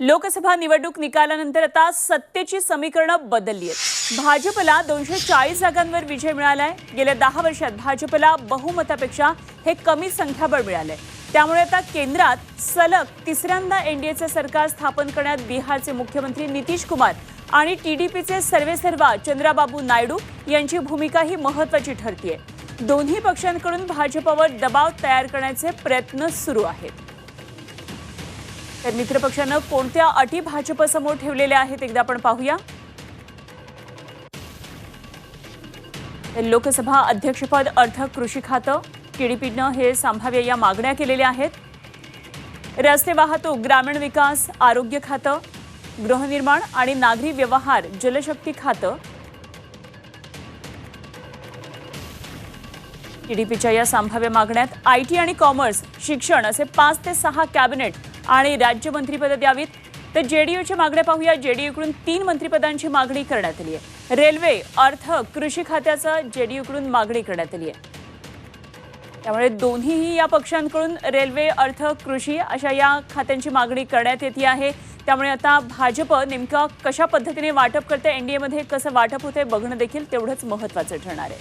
लोकसभा निवडणूक निकालानंतर आता सत्तेची समीकरणं बदलली आहेत. भाजपला दोनशे चाळीस जागांवर विजय मिळालाय. गेल्या दहा वर्षात भाजपला बहुमतापेक्षा हे कमी संख्याबळ मिळालंय. त्यामुळे आता केंद्रात सलग तिसऱ्यांदा एनडीएचं सरकार स्थापन करण्यात बिहारचे मुख्यमंत्री नितीश कुमार आणि टीडीपीचे सर्वेसर्वा चंद्राबाबू नायडू यांची भूमिका ही महत्वाची ठरतीये. दोन्ही पक्षांकडून भाजपवर दबाव तयार करण्याचे प्रयत्न सुरू आहेत. तर मित्रपक्षानं कोणत्या अटी भाजपसमोर ठेवलेल्या आहेत एकदा आपण पाहूया. लोकसभा अध्यक्षपद अर्थ कृषी खातं टीडीपीनं हे संभाव्य या मागण्या केलेल्या आहेत. रस्ते वाहतूक ग्रामीण विकास आरोग्य खातं गृहनिर्माण आणि नागरी व्यवहार जलशक्ती खातं. टीडीपीच्या या संभाव्य मागण्यात आय टी आणि कॉमर्स शिक्षण असे पाच ते सहा कॅबिनेट आणि राज्यमंत्रीपदं द्यावीत. तर जेडीयूच्या मागण्या पाहूया. जेडीयूकडून तीन मंत्रिपदांची मागणी करण्यात आली आहे. रेल्वे अर्थ कृषी खात्याचं जेडीयूकडून मागणी करण्यात आली आहे. त्यामुळे दोन्हीही या पक्षांकडून रेल्वे अर्थ कृषी अशा या खात्यांची मागणी करण्यात येते आहे. त्यामुळे आता भाजप नेमकं कशा पद्धतीने वाटप करते एनडीएमध्ये कसं वाटप होते बघणं देखील तेवढंच महत्त्वाचं ठरणार आहे.